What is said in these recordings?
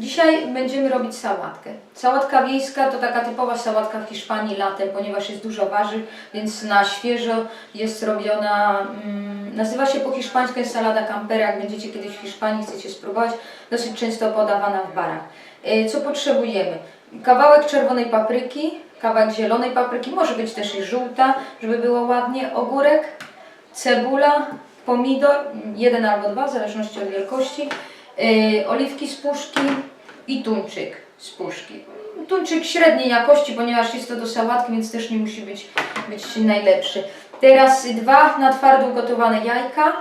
Dzisiaj będziemy robić sałatkę. Sałatka wiejska to taka typowa sałatka w Hiszpanii latem, ponieważ jest dużo warzyw, więc na świeżo jest robiona, mm, nazywa się po hiszpańsku salada campera, jak będziecie kiedyś w Hiszpanii, chcecie spróbować, dosyć często podawana w barach. Y, Co potrzebujemy? Kawałek czerwonej papryki, kawałek zielonej papryki, może być też i żółta, żeby było ładnie, ogórek, cebula, pomidor, jeden albo dwa, w zależności od wielkości, oliwki z puszki i tuńczyk z puszki. Tuńczyk średniej jakości, ponieważ jest to do sałatki, więc też nie musi być, być najlepszy. Teraz dwa na twardo ugotowane jajka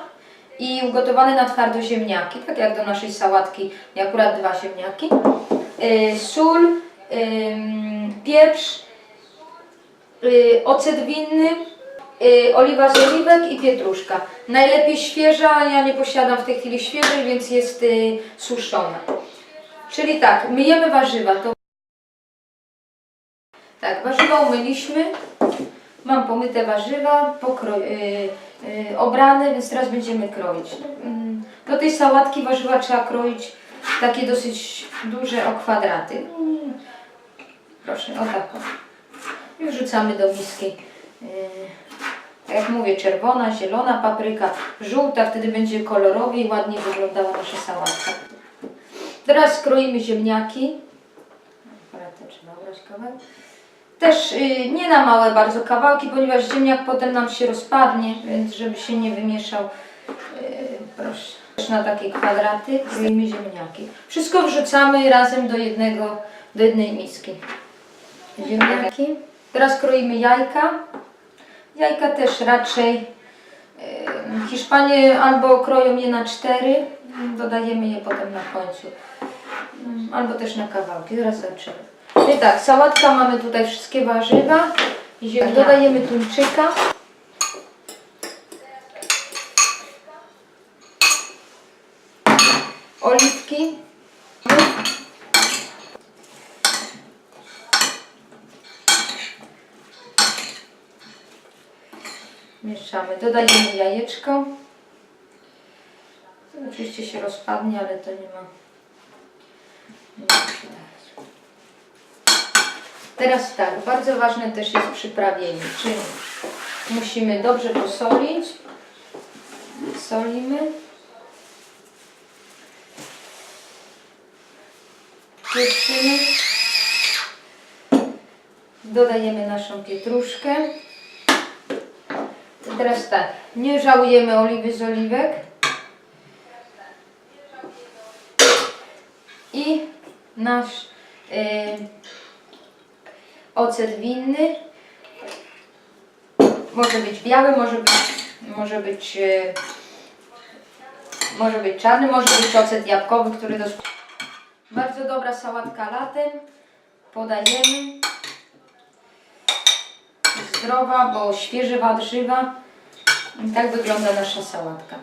i ugotowane na twardo ziemniaki, tak jak do naszej sałatki, akurat dwa ziemniaki. Yy, sól, pieprz, yy, ocet winny, yy, oliwa z oliwek i pietruszka. Najlepiej świeża, ja nie posiadam w tej chwili świeżej, więc jest yy, suszona. Czyli tak, myjemy warzywa. To... Tak, warzywa umyliśmy. Mam pomyte warzywa, pokro... yy, obrane, więc teraz będziemy kroić. Mm, Do tej sałatki warzywa trzeba kroić takie dosyć duże o kwadraty. Mm, Proszę, o tak. I wrzucamy do miski. Jak mówię, czerwona, zielona papryka, żółta, wtedy będzie kolorowiej, ładnie wyglądała nasza sałatka. Teraz kroimy ziemniaki. Kawałek. Też yy, nie na małe bardzo kawałki, ponieważ ziemniak potem nam się rozpadnie, więc żeby się nie wymieszał. Yy, proszę. Też na takie kwadraty kroimy ziemniaki. Wszystko wrzucamy razem do jednego, do jednej miski. Ziemniaki. Teraz kroimy jajka. Jajka też raczej Hiszpanie albo kroją je na cztery, dodajemy je potem na końcu. Mm, Albo też na kawałki, zaraz zobaczymy. I tak, sałatka mamy tutaj wszystkie warzywa. Ziem- Dodajemy tuńczyka. Oliwki. Mieszamy. Dodajemy jajeczko. To Oczywiście się rozpadnie, ale to nie ma. Teraz tak, bardzo ważne też jest przyprawienie, czyli musimy dobrze posolić. Solimy. Pieprzymy. Dodajemy naszą pietruszkę. Teraz tak, nie żałujemy oliwy z oliwek. I nasz y, ocet winny. Może być biały, może być, może być, y, może być czarny, może być ocet jabłkowy, który dos... Bardzo dobra sałatka latem. Podajemy. Zdrowa, bo świeże warzywa. I tak wygląda nasza sałatka.